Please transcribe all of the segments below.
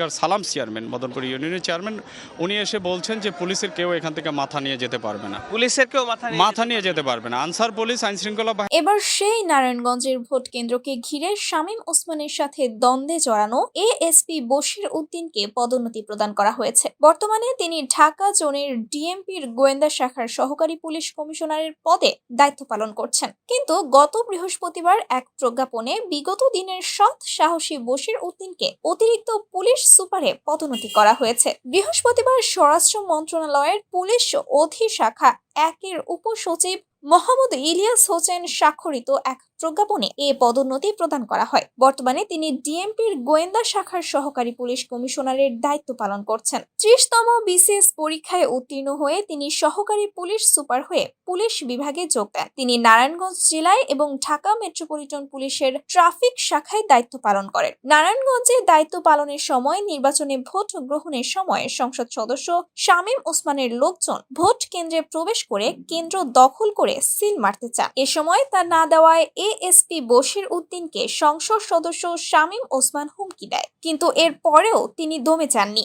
এখানকার সালাম চেয়ারম্যান মদনপুর ইউনিয়নের চেয়ারম্যান উনি এসে বলছেন যে পুলিশের কেউ এখান থেকে মাথা নিয়ে যেতে পারবে না। পুলিশের কেউ মাথা মাথা নিয়ে যেতে পারবে না। আনসার পুলিশ আইন শৃঙ্খলা বাহিনী। এবার সেই নারায়ণগঞ্জের ভোট কেন্দ্রকে ঘিরে শামীম ওসমানের সাথে দ্বন্দ্বে জড়ানো এএসপি বশির উদ্দিনকে পদোন্নতি প্রদান করা হয়েছে। বর্তমানে তিনি ঢাকা জোনের ডিএমপির গোয়েন্দা শাখার সহকারী পুলিশ কমিশনারের পদে দায়িত্ব পালন করছেন। কিন্তু গত বৃহস্পতিবার এক প্রজ্ঞাপনে বিগত দিনের সৎ সাহসী বশির উদ্দিনকে অতিরিক্ত পুলিশ সুপারে পদোন্নতি করা হয়েছে। বৃহস্পতিবার স্বরাষ্ট্র মন্ত্রণালয়ের পুলিশ অধি শাখা একের উপসচিব মোহাম্মদ ইলিয়াস হোসেন স্বাক্ষরিত এক প্রজ্ঞাপনে এ পদোন্নতি প্রদান করা হয়। বর্তমানে তিনি ডিএমপির গোয়েন্দা শাখার সহকারী পুলিশ কমিশনারের দায়িত্ব পালন করছেন। ত্রিশতম বিসিএস পরীক্ষায় উত্তীর্ণ হয়ে তিনি সহকারী পুলিশ সুপার হয়ে পুলিশ বিভাগে যোগ দেন। তিনি নারায়ণগঞ্জ জেলায় এবং ঢাকা মেট্রোপলিটন পুলিশের ট্রাফিক শাখায় দায়িত্ব পালন করেন। নারায়ণগঞ্জে দায়িত্ব পালনের সময় নির্বাচনে ভোট গ্রহণের সময় সংসদ সদস্য শামীম ওসমানের লোকজন ভোট কেন্দ্রে প্রবেশ করে কেন্দ্র দখল করে সিল মারতে চান। এ সময় তা না দেওয়ায় এএসপি বশির উদ্দিনকে সংসদ সদস্য শামীম ওসমান হুমকি দেয় কিন্তু এর পরেও তিনি দমে যাননি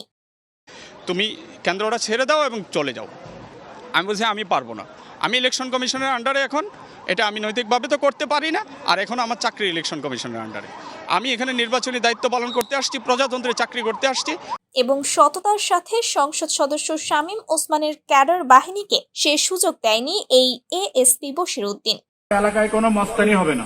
তুমি কেন্দ্রটা ছেড়ে দাও এবং চলে যাও। আমি বলছি আমি পারব না। আমি ইলেকশন কমিশনের আন্ডারে এখন। এটা আমি নৈতিকভাবে তো করতে পারি না। আর এখন আমার চাকরি ইলেকশন কমিশনের আন্ডারে আমি এখানে নির্বাচনী দায়িত্ব পালন করতে আসছি প্রজাতন্ত্রে চাকরি করতে আসছি। এবং সততার সাথে সংসদ সদস্য শামীম ওসমানের ক্যাডার বাহিনীকে সে সুযোগ দেয়নি এই এএসপি বশির উদ্দিন। এলাকায় কোনো মস্তানি হবে না।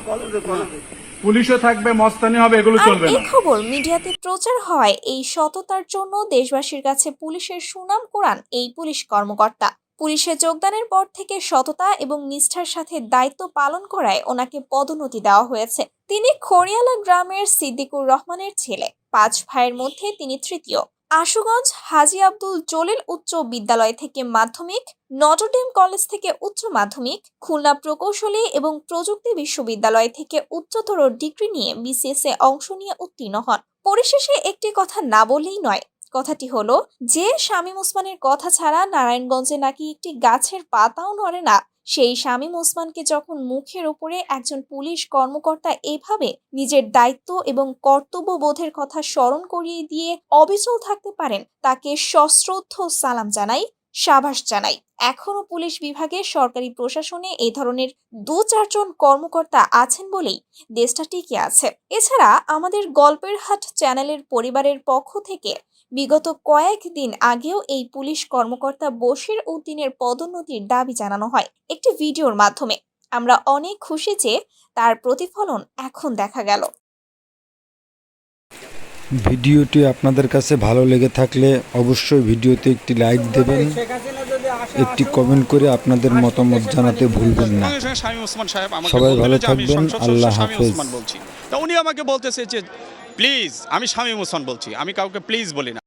পুলিশও থাকবে মস্তানি হবে এগুলো চলবে এই না। খবর মিডিয়াতে প্রচার হয় এই সততার জন্য দেশবাসীর কাছে পুলিশের সুনাম কোরআন এই পুলিশ কর্মকর্তা। পুলিশে যোগদানের পর থেকে সততা এবং নিষ্ঠার সাথে দায়িত্ব পালন করায় ওনাকে পদোন্নতি দেওয়া হয়েছে। তিনি খড়িয়ালা গ্রামের সিদ্দিকুর রহমানের ছেলে। পাঁচ ভাইয়ের মধ্যে তিনি তৃতীয়। আশুগঞ্জ হাজি আব্দুল জলিল উচ্চ বিদ্যালয় থেকে মাধ্যমিক, নটরডেম কলেজ থেকে উচ্চ মাধ্যমিক, খুলনা প্রকৌশলী এবং প্রযুক্তি বিশ্ববিদ্যালয় থেকে উচ্চতর ডিগ্রি নিয়ে বিসিএস এ অংশ নিয়ে উত্তীর্ণ হন। পরিশেষে একটি কথা না বললেই নয়, কথাটি হলো, যে শামীম ওসমানের কথা ছাড়া নারায়ণগঞ্জে নাকি একটি গাছের পাতাও নড়ে না সেই শামীম ওসমানকে যখন মুখের উপরে একজন পুলিশ কর্মকর্তা এভাবে নিজের দায়িত্ব এবং কর্তব্যবোধের কথা স্মরণ করিয়ে দিয়ে অবিচল থাকতে পারেন, তাকে সশ্রদ্ধ সালাম জানাই সাবাস জানাই। এখনও পুলিশ বিভাগে, সরকারি প্রশাসনে এই ধরনের দু চারজন কর্মকর্তা আছেন বলেই দেশটা টিকে আছে। এছাড়া আমাদের গল্পের হাট চ্যানেলের পরিবারের পক্ষ থেকে বিগত কয়েকদিন আগেও এই পুলিশ কর্মকর্তা বশির উদ্দিনের পদোন্নতির দাবি জানানো হয় একটি ভিডিওর মাধ্যমে। আমরা অনেক খুশি যে তার প্রতিফলন এখন দেখা গেল। ভিডিওটি আপনাদের কাছে ভালো লেগে থাকলে অবশ্যই ভিডিওতে একটি লাইক দেবেন একটি কমেন্ট করে আপনাদের মতামত জানাতে ভুলবেন না। সবাই ভালো থাকবেন, আল্লাহ হাফেজ। ওসমান বলছি। তা উনি আমাকে বলতেছে যে প্লিজ আমি শামীম মোশন বলছি আমি কাউকে প্লিজ বলি না।